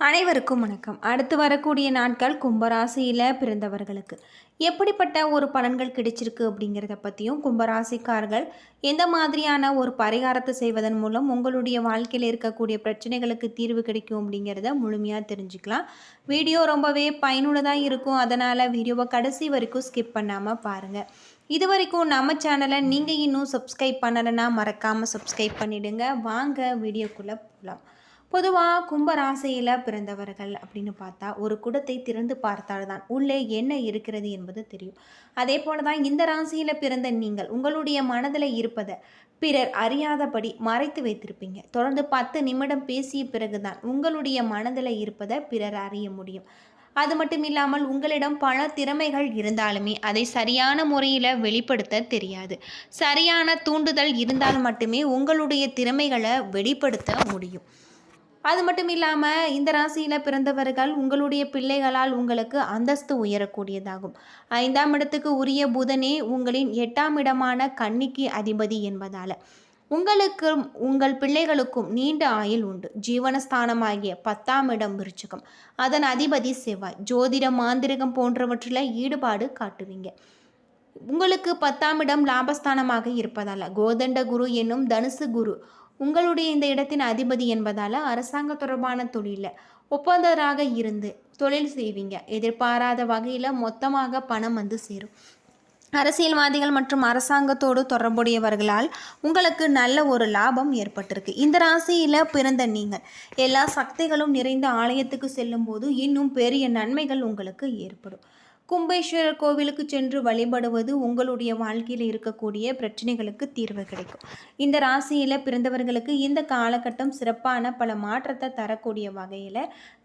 அனைவருக்கும் வணக்கம். அடுத்து வரக்கூடிய நாட்கள் கும்பராசியில் பிறந்தவர்களுக்கு. எப்படிப்பட்ட ஒரு பலன்கள் கிடைச்சிருக்கு அப்படிங்கிறத பற்றியும் கும்பராசிக்காரர்கள் எந்த மாதிரியான ஒரு பரிகாரத்தை செய்வதன் மூலம் உங்களுடைய வாழ்க்கையில் இருக்கக்கூடிய பிரச்சனைகளுக்கு தீர்வு கிடைக்கும் அப்படிங்கிறத முழுமையாக தெரிஞ்சுக்கலாம். வீடியோ ரொம்பவே பயனுள்ளதாக இருக்கும். அதனால் வீடியோவை கடைசி வரைக்கும் ஸ்கிப் பண்ணாமல் பாருங்கள் இது வரைக்கும் நம்ம சேனலை நீங்கள் இன்னும் சப்ஸ்கிரைப் பண்ணலைன்னா மறக்காமல் சப்ஸ்கிரைப் பண்ணிவிடுங்க வாங்க வீடியோக்குள்ளே போகலாம் பொதுவாக கும்பராசையில் பிறந்தவர்கள் அப்படின்னு பார்த்தா ஒரு குடத்தை திறந்து பார்த்தால்தான் உள்ளே என்ன இருக்கிறது என்பது தெரியும். அதே போல தான் இந்த ராசியில் பிறந்த நீங்கள் உங்களுடைய மனதில் இருப்பதை பிறர் அறியாதபடி மறைத்து வைத்திருப்பீங்க. தொடர்ந்து பத்து நிமிடம் பேசிய பிறகுதான் உங்களுடைய மனதில் இருப்பதை பிறர் அறிய முடியும். அது மட்டும் இல்லாமல் உங்களிடம் பல திறமைகள் இருந்தாலுமே அதை சரியான முறையில் வெளிப்படுத்த தெரியாது. சரியான தூண்டுதல் இருந்தால் மட்டுமே உங்களுடைய திறமைகளை வெளிப்படுத்த முடியும். அது மட்டும் இல்லாமல் இந்த ராசியில் பிறந்தவர்கள் உங்களுடைய பிள்ளைகளால் உங்களுக்கு அந்தஸ்து உயரக்கூடியதாகும். ஐந்தாம் இடத்துக்கு உரிய புதனே உங்களின் எட்டாம் இடமான கன்னிக்கு அதிபதி என்பதால். உங்களுக்கும் உங்கள் பிள்ளைகளுக்கும் நீண்ட ஆயுள் உண்டு. ஜீவனஸ்தானமாகிய பத்தாம் இடம் விருச்சகம். அதன் அதிபதி செவ்வாய். ஜோதிடம் மாந்திரிகம் போன்றவற்றில் ஈடுபாடு காட்டுவீங்க. உங்களுக்கு பத்தாம் இடம் லாபஸ்தானமாக இருப்பதால் கோதண்ட குரு என்னும் தனுசு குரு உங்களுடைய இந்த இடத்தின் அதிபதி என்பதால் அரசாங்க தொடர்பான தொழிலில் ஒப்பந்தராக இருந்து தொழில் செய்வீங்க. எதிர்பாராத வகையில் மொத்தமாக பணம் வந்து சேரும். அரசியல்வாதிகள் மற்றும் அரசாங்கத்தோடு தொடர்புடையவர்களால் உங்களுக்கு நல்ல ஒரு லாபம் ஏற்பட்டிருக்கு. இந்த ராசியில் பிறந்த நீங்கள் எல்லா சக்திகளும் நிறைந்த ஆலயத்துக்கு செல்லும்போது இன்னும் பெரிய நன்மைகள் உங்களுக்கு ஏற்படும். கும்பேஸ்வரர் கோவிலுக்கு சென்று வழிபடுவது உங்களுடைய வாழ்க்கையில் இருக்கக்கூடிய பிரச்சனைகளுக்கு தீர்வு கிடைக்கும். இந்த ராசியில் பிறந்தவர்களுக்கு இந்த காலகட்டம் சிறப்பான பல மாற்றத்தை தரக்கூடிய வகையில்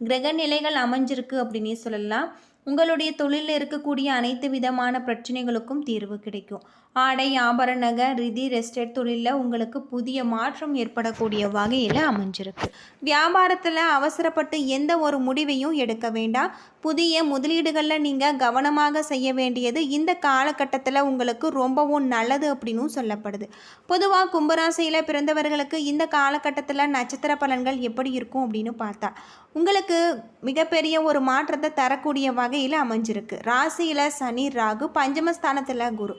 கிரக நிலைகள் அமைஞ்சிருக்கு அப்படின்னே சொல்லலாம். உங்களுடைய தொழிலில் இருக்கக்கூடிய அனைத்து விதமான பிரச்சனைகளுக்கும் தீர்வு கிடைக்கும். ஆடை ஆபரணக ரிதி ரெஸ்டேட் தொழிலில் உங்களுக்கு புதிய மாற்றம் ஏற்படக்கூடிய வகையில் அமைஞ்சிருக்கு. வியாபாரத்தில் அவசரப்பட்டு எந்த ஒரு முடிவையும் எடுக்க வேண்டாம். புதிய முதலீடுகளில் நீங்கள் கவனமாக செய்ய வேண்டியது இந்த காலகட்டத்தில் உங்களுக்கு ரொம்பவும் நல்லது அப்படின்னும் சொல்லப்படுது. பொதுவாக கும்பராசியில் பிறந்தவர்களுக்கு இந்த காலகட்டத்தில் நட்சத்திர பலன்கள் எப்படி இருக்கும் அப்படின்னு பார்த்தா உங்களுக்கு மிகப்பெரிய ஒரு மாற்றத்தை தரக்கூடிய வகையில் அமைஞ்சிருக்கு. ராசியில் சனி ராகு பஞ்சமஸ்தானத்தில் குரு.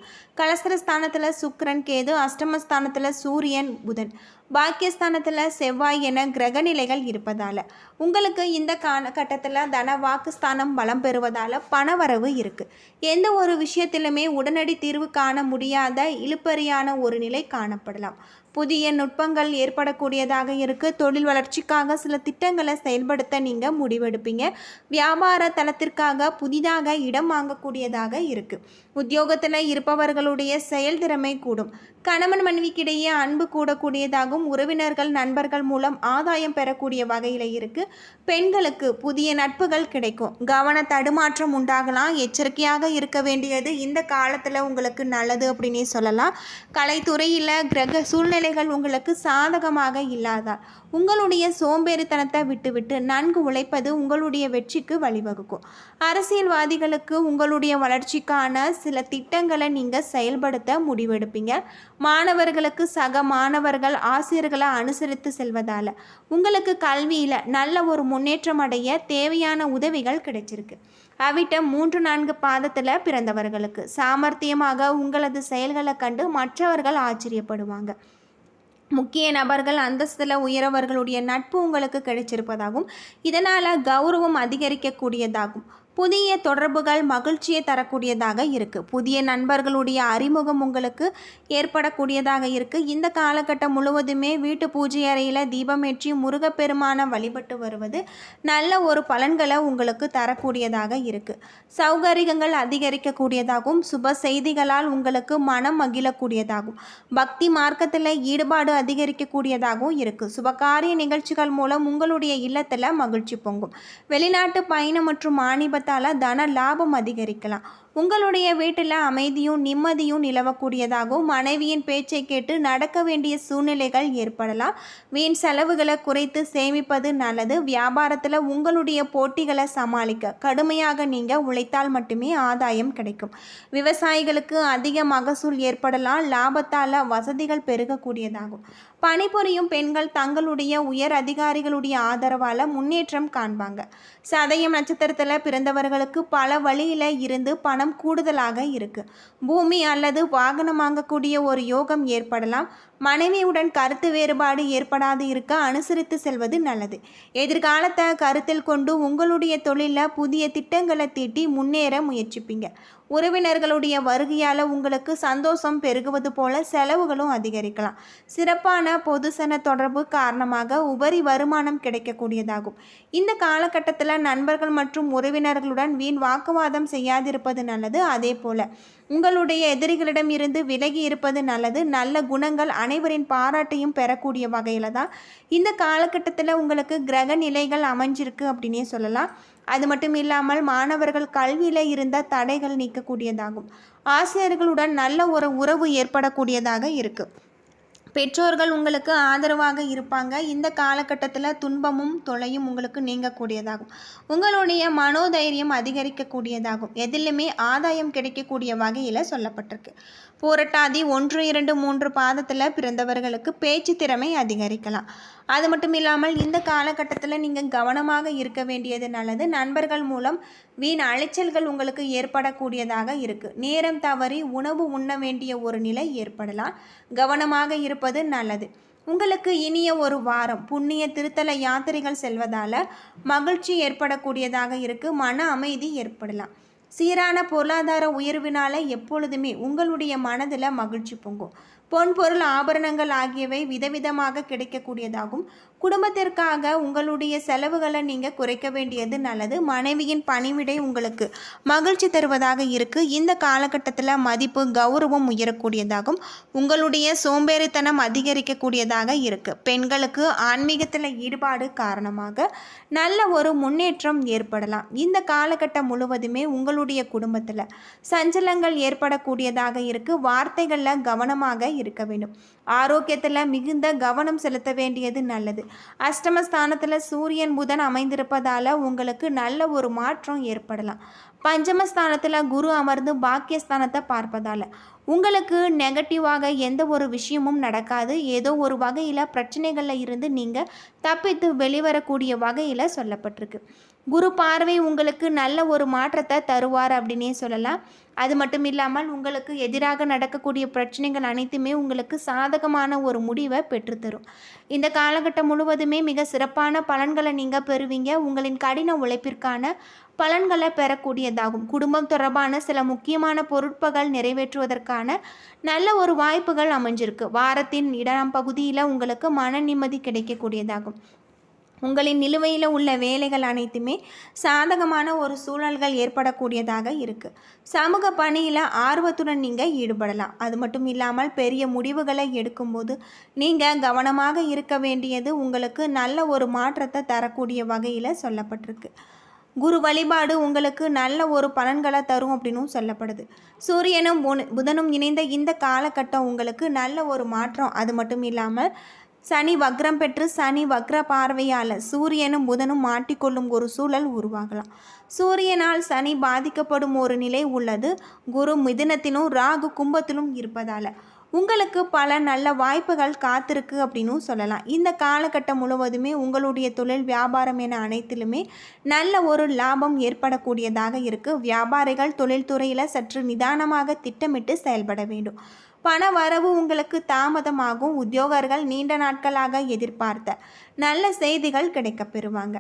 கலசரஸ்தானத்தில் சுக்கரன் கேது அஷ்டமஸ்தானத்தில் சூரியன் புதன். பாக்கியஸ்தானத்தில் செவ்வாய் என கிரகநிலைகள் இருப்பதால் உங்களுக்கு இந்த காலகட்டத்தில் தன வாக்குஸ்தானம் பலம் பெறுவதால் பணவரவு இருக்குது எந்த ஒரு விஷயத்திலுமே உடனடி தீர்வு காண முடியாத இழுப்பறியான ஒரு நிலை காணப்படலாம். புதிய நுட்பங்கள் ஏற்படக்கூடியதாக இருக்குது தொழில் வளர்ச்சிக்காக சில திட்டங்களை செயல்படுத்த நீங்கள் முடிவெடுப்பீங்க. வியாபார தளத்திற்காக புதிதாக இடம் வாங்கக்கூடியதாக இருக்குது உத்தியோகத்தில் இருப்பவர்களுடைய செயல்திறமை கூடும். கணவன் மனைவிக்கிடையே அன்பு கூடக்கூடியதாகவும் உறவினர்கள் நண்பர்கள் மூலம் ஆதாயம் பெறக்கூடிய வகையில் இருக்குது பெண்களுக்கு புதிய நட்புகள் கிடைக்கும். கவன தடுமாற்றம் உண்டாகலாம். எச்சரிக்கையாக இருக்க வேண்டியது இந்த காலத்தில் உங்களுக்கு நல்லது அப்படின்னே சொல்லலாம். கலைத்துறையில் கிரக சூழ்நிலைகள் உங்களுக்கு சாதகமாக இல்லாதால் உங்களுடைய சோம்பேறித்தனத்தை விட்டுவிட்டு நன்கு உழைப்பது உங்களுடைய வெற்றிக்கு வழிவகுக்கும். அரசியல்வாதிகளுக்கு உங்களுடைய வளர்ச்சிக்கான சில திட்டங்களை நீங்கள் செயல்படுத்த முடிவெடுப்பீங்க. மாணவர்களுக்கு சக மாணவர்கள் ஆசிரியர்களை அனுசரித்து செல்வதால் உங்களுக்கு கல்வியில் நல்ல ஒரு முன்னேற்றம் அடைய தேவையான உதவிகள் கிடைச்சிருக்கு. அவிட்ட மூன்று நான்கு பாதத்தில் பிறந்தவர்களுக்கு சாமர்த்தியமாக உங்களது செயல்களை கண்டு மற்றவர்கள் ஆச்சரியப்படுவாங்க. முக்கிய நபர்கள் அந்தஸ்தில் உயரவர்களுடைய நட்பு உங்களுக்கு கிடைச்சிருப்பதாகும். இதனால் கௌரவம் அதிகரிக்கக்கூடியதாகும். புதிய தொடர்புகள் மகிழ்ச்சியை தரக்கூடியதாக இருக்குது புதிய நண்பர்களுடைய அறிமுகம் உங்களுக்கு ஏற்படக்கூடியதாக இருக்குது இந்த காலகட்டம் முழுவதுமே வீட்டு பூஜை அறையில் தீபமேற்றி முருகப்பெருமான வழிபட்டு வருவது நல்ல ஒரு பலன்களை உங்களுக்கு தரக்கூடியதாக இருக்குது சௌகரியங்கள் அதிகரிக்கக்கூடியதாகவும் சுப செய்திகளால் உங்களுக்கு மனம் மகிழக்கூடியதாகும் பக்தி மார்க்கத்தில் ஈடுபாடு அதிகரிக்கக்கூடியதாகவும் இருக்குது சுபகாரிய நிகழ்ச்சிகள் மூலம் உங்களுடைய இல்லத்தில் மகிழ்ச்சி பொங்கும். வெளிநாட்டு பயணம் மற்றும் மாணிப குடும்பத்தால் தன லாபம் அதிகரிக்கலாம். உங்களுடைய வீட்டில் அமைதியும் நிம்மதியும் நிலவக்கூடியதாகவும் மனைவியின் பேச்சை கேட்டு நடக்க வேண்டிய சூழ்நிலைகள் ஏற்படலாம். வீண் செலவுகளை குறைத்து சேமிப்பது நல்லது. வியாபாரத்தில் உங்களுடைய போட்டிகளை சமாளிக்க கடுமையாக நீங்கள் உழைத்தால் மட்டுமே ஆதாயம் கிடைக்கும். விவசாயிகளுக்கு அதிக மகசூல் ஏற்படலாம். லாபத்தால் வசதிகள் பெருகக்கூடியதாகும். பணிபுரியும் பெண்கள் தங்களுடைய உயர் அதிகாரிகளுடைய ஆதரவால் முன்னேற்றம் காண்பாங்க. சதயம் நட்சத்திரத்தில் பிறந்தவர்களுக்கு பல வழியில் இருந்து பணம் கூடுதலாக இருக்குது பூமி அல்லது வாகனம் வாங்கக்கூடிய ஒரு யோகம் ஏற்படலாம். மனைவியுடன் கருத்து வேறுபாடு ஏற்படாது இருக்க அனுசரித்து செல்வது நல்லது. எதிர்காலத்தை கருத்தில் கொண்டு உங்களுடைய தொழிலில் புதிய திட்டங்களை தீட்டி முன்னேற முயற்சிப்பீங்க. உறவினர்களுடைய வருகையால் உங்களுக்கு சந்தோஷம் பெருகுவது போல செலவுகளும் அதிகரிக்கலாம். சிறப்பான பொதுசன தொடர்பு காரணமாக உபரி வருமானம் கிடைக்கக்கூடியதாகும். இந்த காலகட்டத்தில் நண்பர்கள் மற்றும் உறவினர்களுடன் வீண் வாக்குவாதம் செய்யாதிருப்பது நல்லது. அதே போல உங்களுடைய எதிரிகளிடம் இருந்து விலகி இருப்பது நல்லது. நல்ல குணங்கள் அனைவரின் பாராட்டையும் பெறக்கூடிய வகையில் தான் இந்த காலகட்டத்தில் உங்களுக்கு கிரக நிலைகள் அமைஞ்சிருக்கு அப்படின்னே சொல்லலாம். அது மட்டும் இல்லாமல் மாணவர்கள் கல்வியில் இருந்த தடைகள் நீக்கக்கூடியதாகும். ஆசிரியர்களுடன் நல்ல ஒரு உறவு ஏற்படக்கூடியதாக இருக்குது பெற்றோர்கள் உங்களுக்கு ஆதரவாக இருப்பாங்க. இந்த காலகட்டத்தில் துன்பமும் தொலையும் உங்களுக்கு நீங்கக்கூடியதாகும். உங்களுடைய மனோதைரியம் அதிகரிக்கக்கூடியதாகும். எதிலுமே ஆதாயம் கிடைக்கக்கூடிய வகையில் சொல்லப்பட்டிருக்கு. பூரட்டாதி ஒன்று இரண்டு மூன்று பாதத்தில் பிறந்தவர்களுக்கு பேச்சு திறமை அதிகரிக்கலாம். அது மட்டும் இல்லாமல் இந்த காலகட்டத்தில் நீங்கள் கவனமாக இருக்க வேண்டியது நல்லது. நண்பர்கள் மூலம் வீண் அலைச்சல்கள் உங்களுக்கு ஏற்படக்கூடியதாக இருக்குது நேரம் தவறி உணவு உண்ண வேண்டிய ஒரு நிலை ஏற்படலாம். கவனமாக இருப்பது நல்லது. உங்களுக்கு இனிய ஒரு வாரம் புண்ணிய திருத்தல யாத்திரைகள் செல்வதால் மகிழ்ச்சி ஏற்படக்கூடியதாக இருக்குது மன அமைதி ஏற்படலாம். சீரான பொருளாதார உயர்வினால் எப்பொழுதுமே உங்களுடைய மனதில் மகிழ்ச்சி பொங்கும். பொன் பொருள் ஆபரணங்கள் ஆகியவை விதவிதமாக கிடைக்கக்கூடியதாகும். குடும்பத்திற்காக உங்களுடைய செலவுகளை நீங்கள் குறைக்க வேண்டியது நல்லது. மனைவியின் பணிவிடை உங்களுக்கு மகிழ்ச்சி தருவதாக இருக்குது இந்த காலகட்டத்தில் மதிப்பு கௌரவம் உயரக்கூடியதாகும். உங்களுடைய சோம்பேறித்தனம் அதிகரிக்கக்கூடியதாக இருக்குது பெண்களுக்கு ஆன்மீகத்தில் ஈடுபாடு காரணமாக நல்ல ஒரு முன்னேற்றம் ஏற்படலாம். இந்த காலகட்டம் முழுவதுமே உங்களுடைய குடும்பத்தில் சஞ்சலங்கள் ஏற்படக்கூடியதாக இருக்குது வார்த்தைகளில் கவனமாக இருக்க வேண்டும். ஆரோக்கியத்தில் மிகுந்த கவனம் செலுத்த வேண்டியது நல்லது. அஷ்டமஸ்தானத்தில் சூரியன் புதன் அமைந்திருப்பதால் உங்களுக்கு நல்ல ஒரு மாற்றம் ஏற்படலாம். பஞ்சமஸ்தானத்தில் குரு அமர்ந்து பாக்கியஸ்தானத்தை பார்ப்பதால் உங்களுக்கு நெகட்டிவாக எந்த ஒரு விஷயமும் நடக்காது. ஏதோ ஒரு வகையில் பிரச்சனைகளில் இருந்து நீங்கள் தப்பித்து வெளிவரக்கூடிய வகையில் சொல்லப்பட்டிருக்கு. குரு பார்வை உங்களுக்கு நல்ல ஒரு மாற்றத்தை தருவார் அப்படின்னே சொல்லலாம். அது மட்டும் இல்லாமல் உங்களுக்கு எதிராக நடக்கக்கூடிய பிரச்சனைகள் அனைத்துமே உங்களுக்கு சாதகமான ஒரு முடிவை பெற்றுத்தரும். இந்த காலகட்டம் முழுவதுமே மிக சிறப்பான பலன்களை நீங்கள் பெறுவீங்க. உங்களின் கடின உழைப்பிற்கான பலன்களை பெறக்கூடியதாகும். குடும்பம் தொடர்பான சில முக்கியமான பொருட்கள் நிறைவேற்றுவதற்கான நல்ல ஒரு வாய்ப்புகள் அமைஞ்சிருக்கு. வாரத்தின் இடம் பகுதியில் உங்களுக்கு மன நிம்மதி கிடைக்கக்கூடியதாகும். உங்களின் நிலுவையில் உள்ள வேலைகள் அனைத்துமே சாதகமான ஒரு சூழல்கள் ஏற்படக்கூடியதாக இருக்குது சமூக பணியில் ஆர்வத்துடன் நீங்கள் ஈடுபடலாம். அது மட்டும் இல்லாமல் பெரிய முடிவுகளை எடுக்கும்போது நீங்கள் கவனமாக இருக்க வேண்டியது உங்களுக்கு நல்ல ஒரு மாற்றத்தை தரக்கூடிய வகையில் சொல்லப்பட்டிருக்கு. குரு வழிபாடு உங்களுக்கு நல்ல ஒரு பலன்களை தரும் அப்படின்னும் சொல்லப்படுது. சூரியனும் புதனும் இணைந்த இந்த காலகட்டம் உங்களுக்கு நல்ல ஒரு மாற்றம். அது மட்டும் இல்லாமல் சனி வக்ரம் பெற்று சனி வக்ர பார்வையால் சூரியனும் புதனும் மாட்டிக்கொள்ளும் ஒரு சூழல் உருவாகலாம். சூரியனால் சனி பாதிக்கப்படும் ஒரு நிலை உள்ளது. குரு மிதுனத்திலும் ராகு கும்பத்திலும் இருப்பதால். உங்களுக்கு பல நல்ல வாய்ப்புகள் காத்திருக்கு அப்படின்னும் சொல்லலாம். இந்த காலகட்டம் முழுவதுமே உங்களுடைய தொழில் வியாபாரம் என அனைத்திலுமே நல்ல ஒரு லாபம் ஏற்படக்கூடியதாக இருக்குது வியாபாரிகள் தொழில்துறையில் சற்று நிதானமாக திட்டமிட்டு செயல்பட வேண்டும். பண வரவு உங்களுக்கு தாமதமாகும். உத்தியோகர்கள் நீண்ட நாட்களாக எதிர்பார்த்த நல்ல செய்திகள் கிடைக்கப்பெறுவாங்க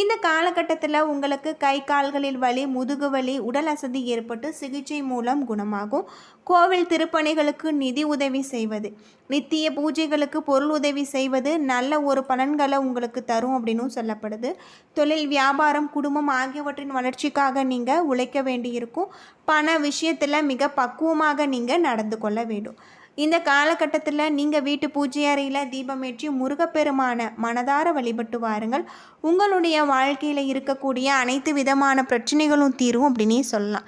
இந்த காலகட்டத்தில் உங்களுக்கு கை கால்களில் வலி முதுகு வலி உடல் அசதி ஏற்பட்டு சிகிச்சை மூலம் குணமாகும். கோவில் திருப்பணிகளுக்கு நிதி உதவி செய்வது நித்திய பூஜைகளுக்கு பொருள் உதவி செய்வது நல்ல ஒரு பலன்களை உங்களுக்கு தரும் அப்படின்னு சொல்லப்படுது. தொழில் வியாபாரம் குடும்பம் ஆகியவற்றின் வளர்ச்சிக்காக நீங்கள் உழைக்க வேண்டியிருக்கும். பண விஷயத்தில் மிக பக்குவமாக நீங்கள் நடந்து கொள்ள வேண்டும். இந்த காலகட்டத்தில் நீங்கள் வீட்டு பூஜை அறையில் தீபமேற்றி முருகப்பெருமான மனதார வழிபட்டு வாருங்கள். உங்களுடைய வாழ்க்கையில் இருக்கக்கூடிய அனைத்து விதமான பிரச்சனைகளும் தீரும் அப்படின்னே சொல்லலாம்.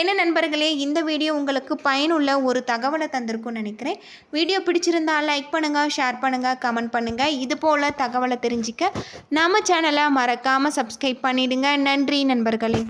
என்ன நண்பர்களே இந்த வீடியோ உங்களுக்கு பயனுள்ள ஒரு தகவலை தந்திருக்கும்னு நினைக்கிறேன். வீடியோ பிடிச்சிருந்தால் லைக் பண்ணுங்கள் ஷேர் பண்ணுங்கள் கமெண்ட் பண்ணுங்கள் இது போல் தகவலை தெரிஞ்சிக்க நம்ம சேனலை மறக்காமல் சப்ஸ்கிரைப் பண்ணிவிடுங்க நன்றி நண்பர்களே.